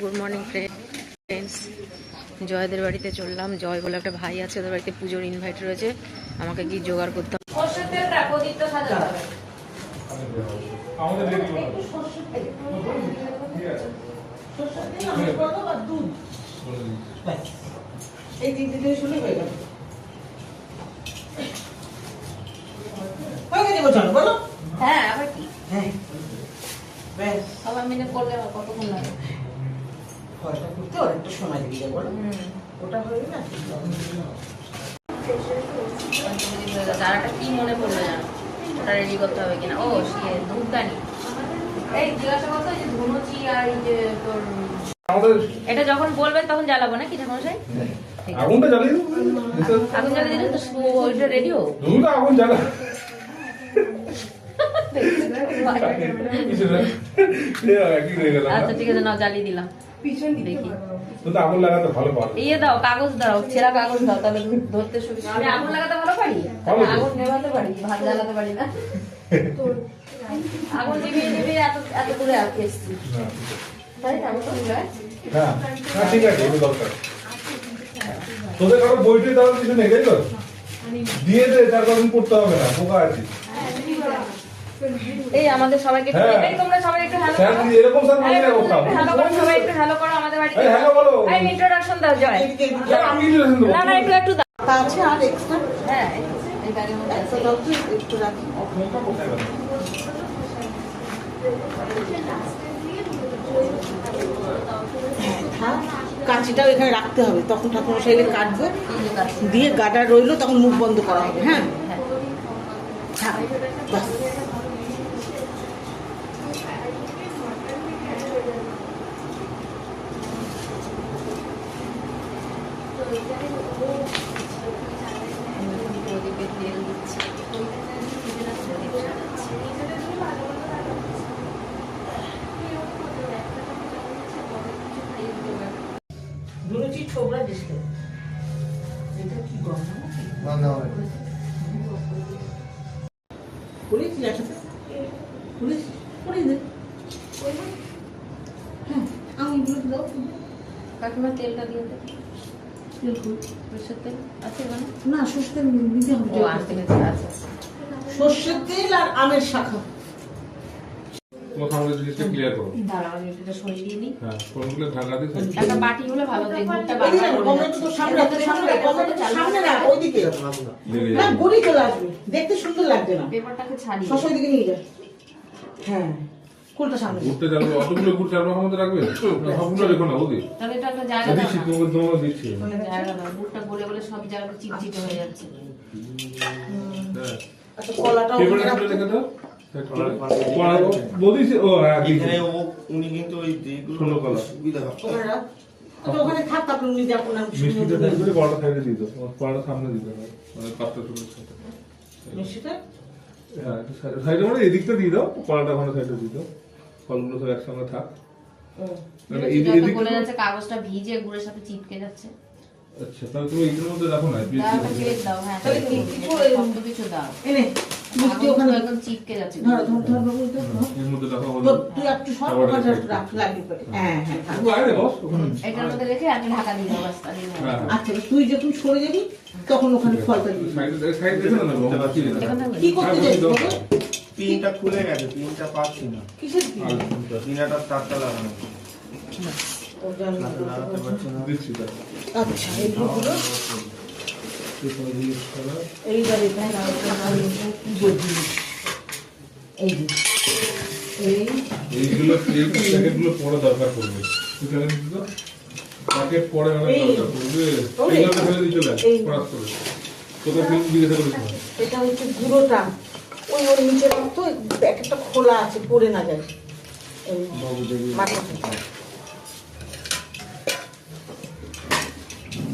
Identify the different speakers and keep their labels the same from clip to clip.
Speaker 1: Good morning friends জয়দের বাড়িতে চললাম। জয় বলে একটা ভাই আছে ওদের বাড়িতে পুজোর ইনভাইট রয়েছে। আমাকে কি জোগাড় করতে হবে।
Speaker 2: এই তিনটে হয়ে গেল হয়ে গেছে বলছো বলো
Speaker 1: হ্যাঁ আবার কি?
Speaker 2: হ্যাঁ। ব্যাস।
Speaker 1: সবাই মিলে করলে কতক্ষণ লাগে?
Speaker 2: করতে অনেকটা সময় লেগে যাবে ওটা হয়ে না
Speaker 1: দাঁড়াটা কি। মনে পড়ল জানো? ওটা রেডি করতে হবে কিনা? ও সে ধূপদানি। এই জিজ্ঞাসা করতো যে ধুনুচি আর এই যে তোর এটা যখন বলবেন তখন জ্বালাবো না কি ঠাকুমশাই
Speaker 3: আগুনটা জ্বালিয়ে দেবো।
Speaker 1: আগুন জ্বালিয়ে দিলে তো ওইটা রেডি হোক।
Speaker 3: আগুন জ্বালা
Speaker 1: আচ্ছা ঠিক আছে না জ্বালিয়ে দিলাম। দেখি।
Speaker 3: তো তো আগুন লাগাতে ভালো পারো।
Speaker 1: ইয়ে দাও কাগজ দাও ছেঁড়া কাগজ দাও তাহলে ধরতে সুবিধা আমি আগুন লাগাতে ভালো পারি। আগুন নেভাতে পারি ভাত জ্বালাতে পারি না। আগুন নিভিয়ে নিভিয়ে এত এত দূরে আর এসছি। তাই না আগুন
Speaker 3: হ্যাঁ? হ্যাঁ। ঠিক আছে দরকার। তোদের কারও বইটি দেওয়ার কিছু নেই তাই তো? দিয়ে দে চার কদিন পড়তে হবে না পোকা আছে
Speaker 1: এই আমাদের সবাইকে একটু
Speaker 3: হ্যাঁ।
Speaker 1: এই তোমরা সবাই একটু হ্যালো
Speaker 3: স্যার
Speaker 1: করো।
Speaker 3: এরকম স্যার বলে না কোথাও
Speaker 1: হ্যালো করো সবাই একটু হ্যালো করো আমাদের বাড়িতে।
Speaker 3: এই hello বলো।
Speaker 1: এই ইন্ট্রোডাকশন দাও জয়।
Speaker 3: আমি introduction দেবো।
Speaker 1: না না একটু একটু দাও।
Speaker 2: তা আছে আর এক্সট্রা
Speaker 1: হ্যাঁ। এই- এই মধ্যে।
Speaker 2: একটা দাও তো একটু রাখি। হ্যাঁ কাঁচিটাও এখানে রাখতে হবে। তখন ঠাকুর সাইডে কাটবে। দিয়ে গাডার রইল তখন মুখ বন্ধ করা হবে। হ্যাঁ।
Speaker 1: হ্যাঁ
Speaker 2: থাক বাস
Speaker 1: প্রদীপে তেল দিচ্ছি প্রদীপ সাজাচ্ছি।
Speaker 2: দুরুচি ছোবড়া দিচ্ছে। এটা কি একসাথে? দে। হ্যাঁ দাও
Speaker 1: কাকিমা তেলটা দিয়ে
Speaker 2: তেল
Speaker 1: তেল আছে মানে?
Speaker 2: না সর্ষের তেল হবে। সর্ষের আর আমের শাখা।
Speaker 3: জিনিসটা ক্লিয়ার করো।
Speaker 1: দাঁড়াও আমি এটা সরিয়ে দিয়ে নিই।
Speaker 3: হ্যাঁ কোনগুলো ঢাকা দিয়ে
Speaker 1: একটা বাটি হলে ভালো দুধটা
Speaker 2: এই যে
Speaker 1: বারবার পড়ে
Speaker 2: কমলা
Speaker 1: যাচ্ছে।
Speaker 2: তো সামনে রাখ, সামনে রাখ, কমলা তো সামনে রাখ, ওইদিকে না গড়ি চলে আসবে। দেখতে সুন্দর লাগবে না।
Speaker 1: পেপারটাকে ছাড়িয়ে
Speaker 2: শশার দিকে নিয়ে যায় হ্যাঁ কোনটা সামনে
Speaker 3: ঘুরতে যাব অতগুলো ঘুরতে চার পাখার রাখবে? সবগুলো রেখো না বুঝি
Speaker 1: তাহলে এটা একটা জায়গা
Speaker 3: দিচ্ছি তোমাকে তোমাকে দিচ্ছি।
Speaker 1: জায়গা দাও বুটটা গলে গলে সব জায়গা চিপচিপে হয়ে যাচ্ছে।
Speaker 3: হ্যাঁ।
Speaker 2: আচ্ছা কলাটাও ওখানে
Speaker 3: রেখে দাও। হ্যাঁ
Speaker 4: উনি কিন্তু ওই। সুবিধা
Speaker 2: ওখানে। আচ্ছা, থাক
Speaker 3: মিষ্টিটা সাইডে দিত সামনে দিতে মানে পাঁচটা
Speaker 2: মিষ্টিটা?
Speaker 3: হ্যাঁ সাইডে- মানে এদিকটা দিয়ে দাও পড়াটা ওখানে সাইডে দিয়ে দাও। ফলগুলো সব একসঙ্গে থাক। মানে
Speaker 1: কাগজটা ভিজে গুড়ের সাথে চিপকে যাচ্ছে।
Speaker 3: আচ্ছা তাহলে তুমি এইগুলোর মধ্যে রাখো না
Speaker 1: দাও হ্যাঁ
Speaker 2: কিছু
Speaker 1: দাও।
Speaker 2: এনে মিষ্টি ওখানে
Speaker 1: একদম চিপকে যাচ্ছে
Speaker 2: ধর ধর ধর বাবু ধর, ধর।
Speaker 3: এর মধ্যে রাখো
Speaker 2: তুই একটু। রাখ পড়ে হ্যাঁ হ্যাঁ থাক।
Speaker 3: তুমি আয় রে বস ওখানে
Speaker 1: এটার মধ্যে রেখে আমি ঢাকা দিয়ে দেবো বাস তাহলেই হয়ে
Speaker 3: হ্যাঁ,
Speaker 1: যাবে।
Speaker 3: হ্যাঁ।
Speaker 2: আচ্ছা তুই যখন সরে যাবি তখন ওখানে ফলটা দিবি
Speaker 3: সাইডে না
Speaker 2: কি করতে
Speaker 3: হ্যাঁ?
Speaker 4: পিনটা খুলে গেছে পিনটা পাচ্ছি না
Speaker 2: কিসের
Speaker 3: আর
Speaker 4: পিনাটা লাগানো।
Speaker 2: আচ্ছা। এইবার এখানে আমি পুজোর জিনিস এই
Speaker 3: এইগুলো এই প্যাকেটগুলো পরে দরকার পড়বে। এখানে দিত প্যাকেট পরে অনেক দরকার পড়বে। এইগুলো ফেলে দিয়ে চলে
Speaker 2: এই।
Speaker 3: করে তোকে ফিল্ম জিজ্ঞাসা করেছিলাম
Speaker 2: এটা হচ্ছে গুঁড়োটা। ওই ওর নিচে প্যাকেটটা খোলা আছে পড়ে না যায়। এই মাথাটা
Speaker 4: খুলে ফেলছি
Speaker 1: এটা
Speaker 4: পিনার
Speaker 1: আমি
Speaker 4: তার
Speaker 1: দিচ্ছি,
Speaker 4: লাগাচ্ছি না।
Speaker 1: দিচ্ছি,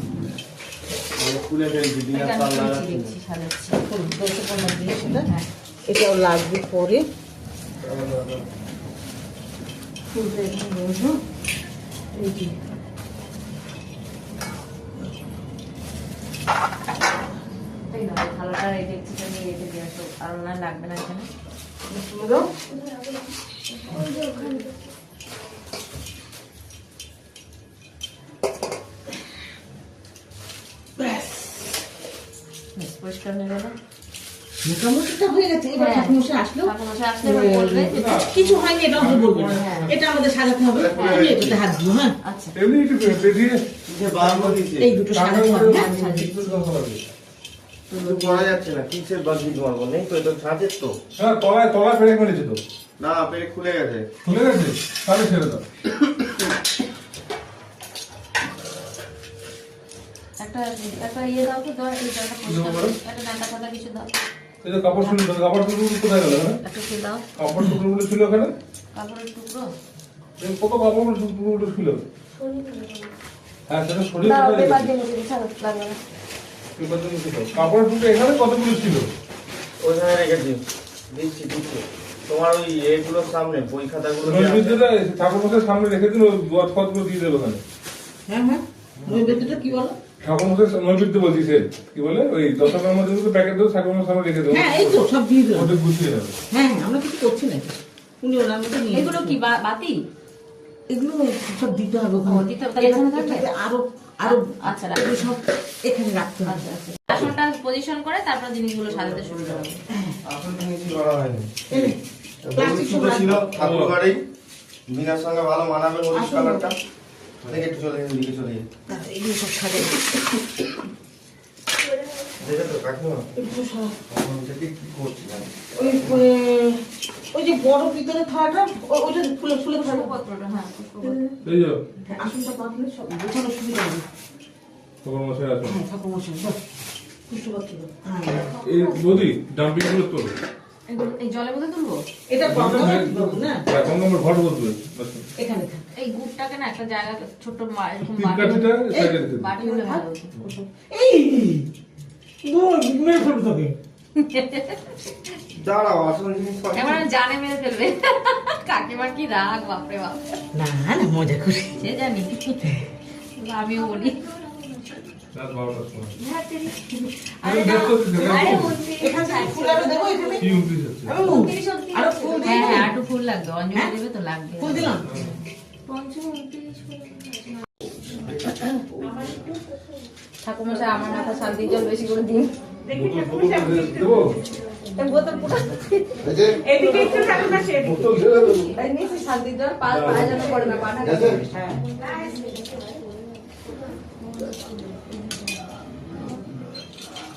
Speaker 1: সাজাচ্ছি।
Speaker 2: দশ পনেরো জিনিস এটা
Speaker 1: হ্যাঁ।
Speaker 2: এটাও লাগবে পরে। এই
Speaker 1: ডেকচিটা নিয়ে রেখে দিয়ে আসো। আর না লাগবে না এখানে। পরিষ্কার হয়ে গেল
Speaker 2: মোটামুটিটা হয়ে গেছে এবার
Speaker 1: হ্যাঁ।
Speaker 2: আসলো।
Speaker 1: আসলে বলবে
Speaker 2: কিছু হয়নি এটা আমাদের বলবে না।
Speaker 1: হ্যাঁ।
Speaker 2: এটা আমাদের সাজাতে হবে। আমি এটাতে হাত দিও হ্যাঁ।
Speaker 1: আচ্ছা।
Speaker 3: এমনি একটু পেটিয়ে
Speaker 4: যে বার করে দিয়েছে
Speaker 2: এই দুটো সাজাতে হবে?
Speaker 4: করা যাচ্ছে না কিসের নেই তো এটা তো।
Speaker 3: হ্যাঁ তলায় তলায় পেরে মেরেছে তো।
Speaker 4: না পেরে খুলে গেছে।
Speaker 3: খুলে গেছে? তাহলে ছেড়ে দাও।
Speaker 1: একটা একটা ইয়ে দাও তো দাও এই জায়গাটা পরিষ্কার একটা ডান্ডা ফাটা কিছু দাও।
Speaker 3: এই যে কাপড় শুনে কাপড় টুকরো কোথায় গেল হ্যাঁ
Speaker 1: একটা ফুল দাও।
Speaker 3: কাপড় ছিল ওখানে
Speaker 1: কাপড়ের টুকরো?
Speaker 3: এই কত কাপড় ছিল হ্যাঁ? সেটা সরিয়ে
Speaker 1: দাও পেপার দিয়ে মুছে ছাড়ো, লাগবে না।
Speaker 3: পেপার দিয়ে মুছে দাও। কাপড়ের টুকরো এখানে কতগুলো ছিল?
Speaker 4: ওইখানে রেখেছি দিচ্ছি দিচ্ছি। তোমার ওই এগুলোর সামনে বই খাতাগুলো
Speaker 3: ঠাকুর সামনে রেখে দিল ফতগুলো দিয়ে দেবে ওখানে।
Speaker 2: হ্যাঁ হ্যাঁ। কি বলো?
Speaker 3: ঠাকুর মশাই নৈবেদ্য বলছি সে কি বলে ওই দশটার মধ্যে দুটো প্যাকেট দেবো ঠাকুর মশাই সামনে রেখে দেবো।
Speaker 2: হ্যাঁ এই তো সব দিয়ে দিলাম
Speaker 3: ওটা গুছিয়ে নেবে
Speaker 2: হ্যাঁ আমরা কিছু করছি না। উনি ওনার মতো নিয়ে
Speaker 1: এগুলো কি বাতি
Speaker 2: এগুলো সব দিতে হবে ওখানে।
Speaker 1: ও, দিতে হবে, তাহলে এখানে থাকবে?
Speaker 2: আরও আরও
Speaker 1: আচ্ছা,
Speaker 2: এগুলো সব এখানে রাখতে হবে।
Speaker 1: আচ্ছা আচ্ছা। আসনটা পজিশন করে তারপর জিনিসগুলো সাজাতে শুরু করবে
Speaker 4: আসলে কিছু করা হয়নি।
Speaker 2: এই প্লাস্টিক
Speaker 4: ছিল ঠাকুর বাড়ি বিনার সঙ্গে ভালো মানাবে কালারটা একটু চলে যান দিকে চলে যান।
Speaker 2: এগুলো সব? ওই যে বড় ভিতরে থাকাটা ওইটা ফুলে ফুলে
Speaker 1: হ্যাঁ
Speaker 2: আসনটা পাতলে সব সুবিধা হবে।
Speaker 3: ঠাকুর মশাই আছে।
Speaker 2: হ্যাঁ ঠাকুর মশাই বস। পুষ্পপত্র দাও। হ্যাঁ।
Speaker 3: এই বৌদি ডাম্পিংগুলো তোলো।
Speaker 1: এই জলের মধ্যে তুলবো?
Speaker 2: এটা না?
Speaker 3: এখন আমার ঘট বদলে
Speaker 2: এখানে থাক।
Speaker 1: এই গুড়টাকে না একটা জায়গা ছোট এরকম বাটি
Speaker 3: কাঠিটা সাইডে রেখে দিই।
Speaker 1: বাটি হলে ভালো
Speaker 2: এই! মেরে ফেলব তোকে।
Speaker 4: দাঁড়াও আসল
Speaker 1: এবার জানে মেরে ফেলবে। কাকিমার কি রাগ বাপরে বাপ।
Speaker 2: না না মজা করি।
Speaker 1: সে জানি। আমিও বলি। ঠাকুমশাই আমার মাথা শান্তি জল বেশি করে দিন।
Speaker 3: বোতল দেবো?
Speaker 1: এই বোতল পুরো
Speaker 2: এদিকে একটু ঠাকুর না সেদিকে
Speaker 3: বোতল ঢেলে দেবো
Speaker 1: এই নিচে শান্তি জল পা পায়ে যেন পড়ে না পাটা
Speaker 2: হ্যাঁ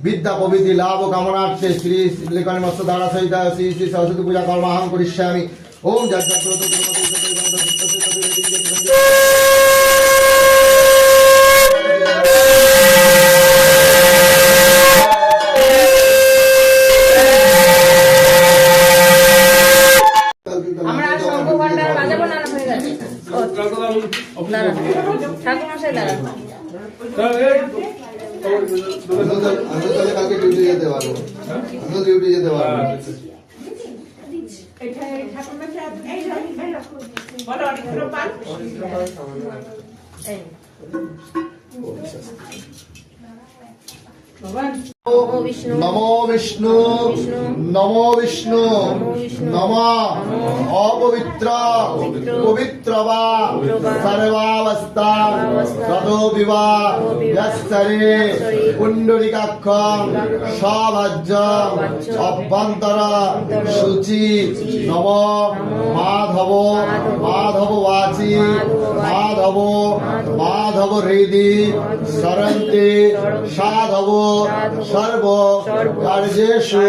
Speaker 5: বিদ্যা প্রভৃতি লাভ কামনার্থে শ্রী লেখনী মস্ত দ্বারা সহিত শ্রী শ্রী সরস্বতী পূজা কর্মাহং করিষ্যামি ওম
Speaker 1: আমরা আর শঙ্খ
Speaker 3: আমি
Speaker 5: কালকে ডিউটি যেতে পারব আমি ডিউটি যেতে পারব
Speaker 1: এই
Speaker 5: নমো বিষ্ণু নমো বিষ্ণু নম অপবিত্র পবিত্র বা সর্বাবস্থা বিবা সভাজ্য অভ্যন্তর শুচি নম মাধব মাধব বাচি মাধব মাধব হৃদি সরন্তে সাধব সর্ব কার্যেষু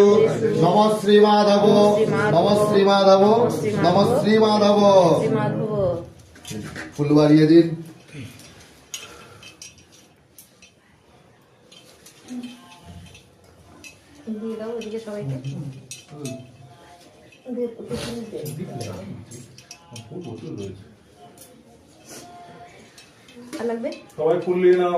Speaker 5: নম শ্রী মাধব নম শ্রী মাধব নম শ্রী মাধব
Speaker 1: শ্রী
Speaker 5: ফুল বাড়িয়ে দিন।
Speaker 1: দিয়ে দাও ওদিকে সবাইকে।
Speaker 3: প্রচুর রয়েছে
Speaker 1: আর লাগবে?
Speaker 3: সবাই ফুল নিয়ে নাও।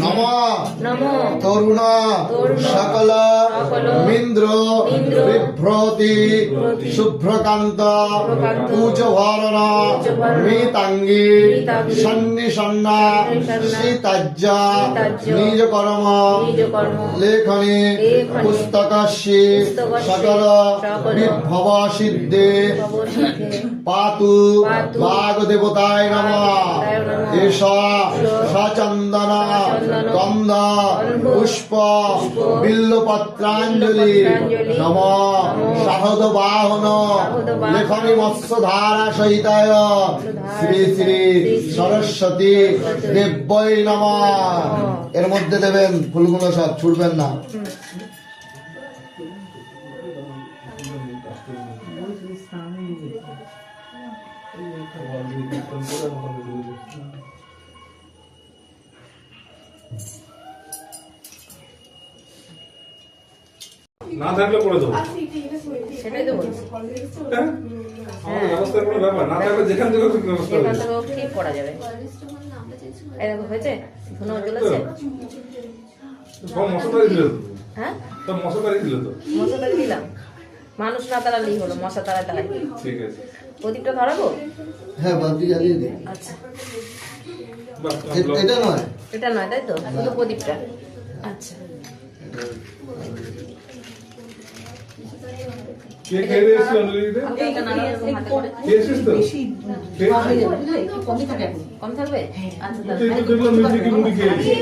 Speaker 5: নম তরুণ সকল মিন্দ্র বিভ্রতি শুভ্রকান্ত পূজভরণ মৃতাঙ্গী নিজ কর্ম
Speaker 1: নিজকর্ম
Speaker 5: লেখনে পুস্তকস্যে সকল বিভব সিদ্ধে পাতু নম
Speaker 1: বাগদেবতায় নমঃ।
Speaker 5: এষ সচন্দন গন্ধ পুষ্প বিল্লপত্রাঞ্জলি নম। সাহদ বাহন লেখনী মৎস্যধারা সহিতায় শ্রী শ্রী সরস্বতী দেব্যই নম। এর মধ্যে দেবেন ফুলগুলো সব ছুটবেন না।
Speaker 3: না থাকলে করে দেবো।
Speaker 1: সেটাই তো বলছি।
Speaker 3: হ্যাঁ? আমার ব্যবস্থার কোনো ব্যাপার না থাকলে যেখান থেকে ব্যবস্থা
Speaker 1: ঠিক করা যাবে। এই দেখো হয়েছে? ধুনো
Speaker 3: সব মশলাদারি দিলে
Speaker 1: হ্যাঁ?
Speaker 3: সব মশলাদারি দিলে তো।
Speaker 1: মশলা দিলাম। মানুষ না তাড়ালেই হলো মশা তাড়া তাড়াই
Speaker 3: ঠিক আছে।
Speaker 1: প্রদীপটা ধরাবো?
Speaker 5: হ্যাঁ বাদি জ্বালিয়ে দিন
Speaker 1: আচ্ছা।
Speaker 5: এটা নয়।
Speaker 1: এটা নয় তাই তো? শুধু প্রদীপটা। আচ্ছা।
Speaker 3: কে খেয়ে এসেছিল
Speaker 2: বেশি? হয়ে কমই থাকে
Speaker 1: কম থাকবে আচ্ছা
Speaker 3: দেখলাম নিচে কি মুড়ি খেয়েছিস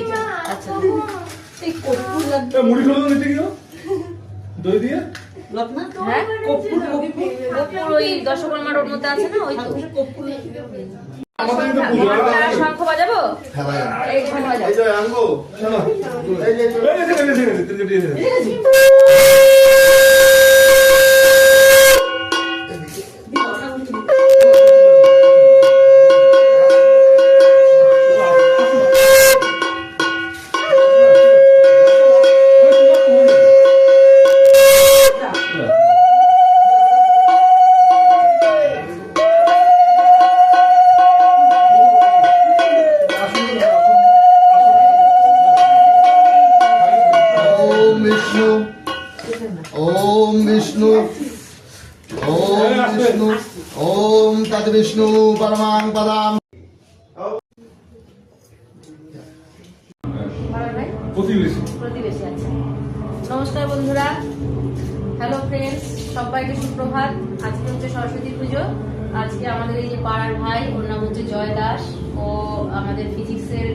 Speaker 1: আচ্ছা
Speaker 2: এই কর্পূর লাগবে
Speaker 3: মুড়ি খেলো নিচে গিয়ে দই দিয়ে
Speaker 1: হ্যাঁ
Speaker 2: কর্পূর কর্পূর
Speaker 1: কর্পূর ওই দশকর্মা রোড মধ্যে আছে না ওই তো
Speaker 2: কর্পূর
Speaker 1: শঙ্খ বাজাবো
Speaker 5: হ্যাঁ
Speaker 1: এই শঙ্খ বাজাবো
Speaker 4: এই যে
Speaker 3: এই যে, এই যে,
Speaker 5: বিষ্ণু ওম বিষ্ণু ওম বিষ্ণু ওম তদ বিষ্ণু পরমাং পদাম
Speaker 1: ভালো ভাই
Speaker 3: প্রতিবেশী।
Speaker 1: প্রতিবেশী আছে। নমস্কার বন্ধুরা। হ্যালো ফ্রেন্ডস সবাইকে সুপ্রভাত। আজকে হচ্ছে সরস্বতী পুজো। আজকে আমাদের এই যে পাড়ার ভাই ওর নাম হচ্ছে জয় দাস। ও আমাদের ফিজিক্সের।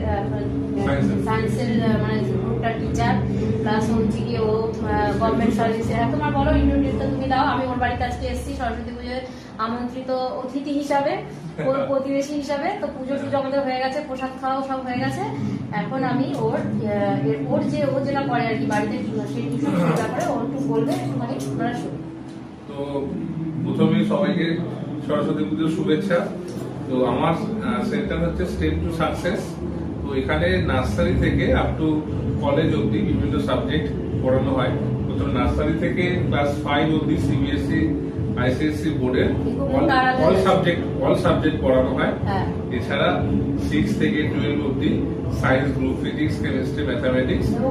Speaker 1: সায়েন্সের মানে গ্রুপটার টিচার প্লাস হচ্ছে কি ও গভর্নমেন্ট সার্ভিসে হ্যাঁ তোমার বলো ইন্টারভিউটা তুমি দাও আমি ওর বাড়িতে আজকে এসেছি সরস্বতী পুজোয় আমন্ত্রিত অতিথি হিসাবে ওর প্রতিবেশী হিসাবে। তো পুজো টুজো আমাদের হয়ে গেছে প্রসাদ খাওয়াও সব হয়ে গেছে। এখন আমি ওর ওর যে ও যেটা করে আর কি বাড়িতে সেই টিউশন ব্যাপারে ওর একটু বলবে আপনারা শুনুন
Speaker 6: তো প্রথমেই সবাইকে সরস্বতী পুজোর শুভেচ্ছা। তো আমার সেন্টার হচ্ছে স্টেপ টু সাকসেস তো এখানে নার্সারি থেকে আপ টু কলেজ অবধি বিভিন্ন সাবজেক্ট পড়ানো হয়। প্রথম নার্সারি থেকে ক্লাস ফাইভ অবধি সিবিএসসি আইসিএসসি বোর্ডের অল সাবজেক্ট অল সাবজেক্ট পড়ানো হয়।
Speaker 1: হ্যাঁ।
Speaker 6: এছাড়া সিক্স থেকে টুয়েলভ অবধি science group physics chemistry
Speaker 1: mathematics ও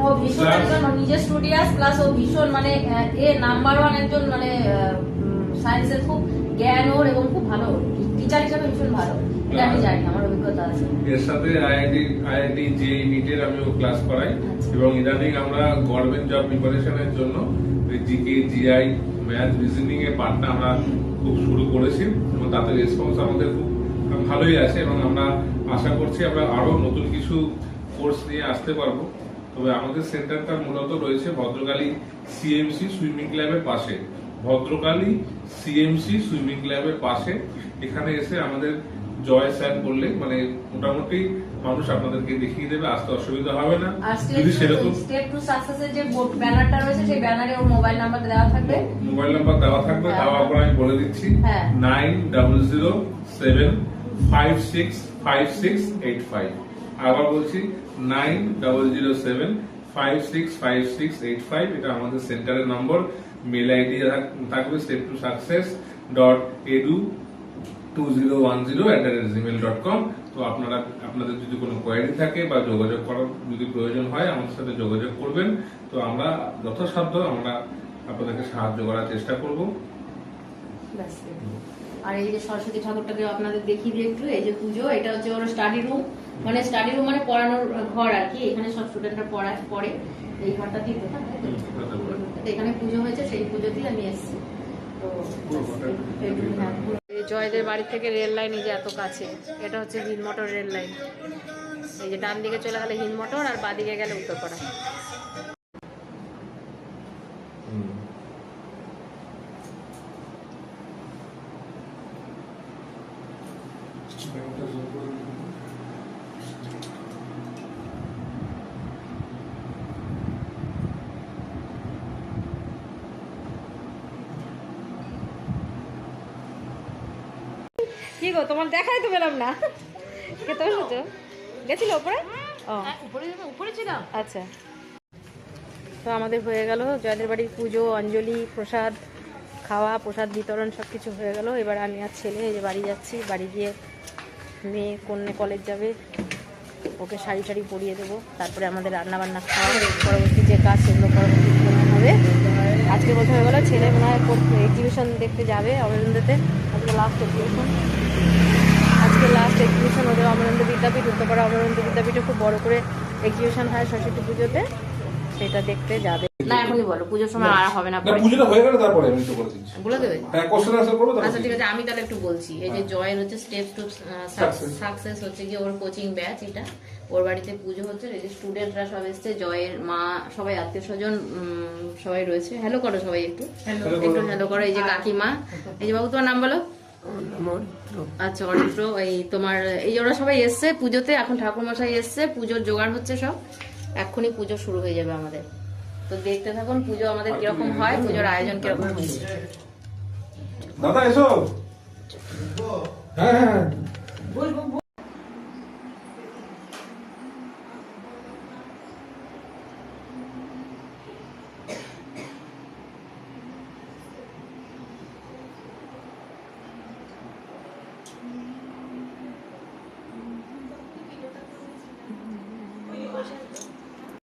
Speaker 1: স্টুডিয়াস প্লাস ও ভীষণ মানে এ নাম্বার ওয়ান একজন মানে সায়েন্সের খুব জ্ঞান ওর এবং খুব ভালো। টিচার হিসাবে ভীষণ ভালো। এটা আমি জানি আমার অভিজ্ঞতা আছে।
Speaker 6: এর সাথে আইআইটি আইআইটি জে নিটের আমিও ক্লাস করাই। এবং ইদানিং আমরা গভর্নমেন্ট জব প্রিপারেশনের জন্য জিকে জিআই ম্যাথ রিজনিং এর পার্টটা আমরা খুব শুরু করেছি। এবং তাতে রেসপন্স আমাদের খুব ভালোই আছে। এবং আমরা আশা করছি আমরা আরও নতুন কিছু কোর্স নিয়ে আসতে পারব। তবে আমাদের সেন্টারটা মূলত রয়েছে ভদ্রকালী সিএমসি সুইমিং ক্লাবের পাশে। ভদ্রকালী সিএমসি সুইমিং ক্লাবের পাশে। এখানে এসে আমাদের জয় স্যার বললে মানে মোটামুটি মানুষ আপনাদেরকে দেখিয়ে দেবে আসতে অসুবিধা হবে না। যদি সেরকম
Speaker 1: স্টেপ টু সাকসেসের যে ব্যানারটা রয়েছে সেই ব্যানারে ওর মোবাইল নাম্বার দেওয়া থাকবে।
Speaker 6: মোবাইল নাম্বার দেওয়া থাকবে
Speaker 1: হ্যাঁ।
Speaker 6: দেওয়ার আমি বলে দিচ্ছি।
Speaker 1: হ্যাঁ।
Speaker 6: Nine double zero seven five six
Speaker 3: five six eight five. আবার বলছি nine double zero seven five six five six eight five এটা আমাদের সেন্টারের নম্বর মেল আইডি থাকবে step two success dot edu two zero one zero at the rate gmail dot com তো আপনারা আপনাদের যদি কোনো কোয়ারি থাকে বা যোগাযোগ করার যদি প্রয়োজন হয় আমাদের সাথে যোগাযোগ করবেন। তো আমরা যথাসাধ্য আমরা আপনাদেরকে সাহায্য করার চেষ্টা করব।
Speaker 1: আর এই যে সরস্বতী ঠাকুরটাকে আপনাদের দেখিয়ে দিই একটু এই যে পুজো এটা হচ্ছে ওর স্টাডি রুম মানে স্টাডি রুম মানে পড়ানোর ঘর আর কি এখানে সব স্টুডেন্টরা পড়ায় পড়ে এই ঘরটা দিয়ে তো এখানে পুজো হয়েছে সেই পুজোতেই আমি এসেছি। তো হ্যাঁ। জয়দের বাড়ি থেকে রেল লাইন এই যে এত কাছে, এটা হচ্ছে হিল মটর রেল লাইন। এই যে ডান দিকে চলে গেলে হিল মটর আর বাদিকে গেলে উত্তরপাড়া। কি গো তোমার দেখাই তো পেলাম না। কে তো এসেছ? গেছিল উপরে? ও। উপরে উপরে ছিলাম। আচ্ছা। তো আমাদের হয়ে গেল জয়দের বাড়ির পুজো অঞ্জলি প্রসাদ খাওয়া প্রসাদ বিতরণ সব কিছু হয়ে গেল। এবার আমি আর ছেলে এই যে বাড়ি যাচ্ছি বাড়ি গিয়ে মেয়ে কন্যা কলেজ যাবে ওকে শাড়ি টাড়ি পরিয়ে দেবো। তারপরে আমাদের রান্না বান্না খাওয়া পরবর্তী যে কাজ সেগুলো পরবর্তী হবে। আজকে বছর হয়ে গেলো ছেলে মনে হয় এক্সিবিশন দেখতে যাবে অমরেন্দ্রতে আজকে লাস্ট এক্সিবিশন আজকে লাস্ট এক্সিবিশন ওদের অমরেন্দ্র বিদ্যাপীঠে খুব বড় করে এক্সিবিশন হয় সরস্বতী পুজোতে সেটা দেখতে যাবে। না এখনই বলো পুজোর সময় আর হবে না
Speaker 7: পুজোটা হয়ে গেলে তারপরে আমি তো করে দিচ্ছি।
Speaker 1: বলে দেবে?
Speaker 7: হ্যাঁ কোশ্চেন আনসার করব
Speaker 1: আচ্ছা ঠিক আছে আমি তাহলে একটু বলছি। এই যে জয়ের হচ্ছে স্টেপ টু সাকসেস হচ্ছে কি ওর কোচিং ব্যাচ এটা। ওর বাড়িতে পুজো হচ্ছে এই যে স্টুডেন্টরা সব এসছে জয়ের মা সবাই আত্মীয় স্বজন সবাই রয়েছে। হ্যালো করো সবাই একটু। একটু হ্যালো করো এই যে কাকিমা। এই যে বাবু তোমার নাম বলো? আচ্ছা অরিত্র এই তোমার এই ওরা সবাই এসছে পুজোতে এখন ঠাকুরমশাই এসছে পুজোর জোগাড় হচ্ছে সব। এক্ষুনি পুজো শুরু হয়ে যাবে আমাদের। তো দেখতে থাকুন পুজো আমাদের কীরকম হয় পুজোর আয়োজন কীরকম হয়েছে।
Speaker 7: দাদা এসো হ্যাঁ হ্যাঁ হ্যাঁ।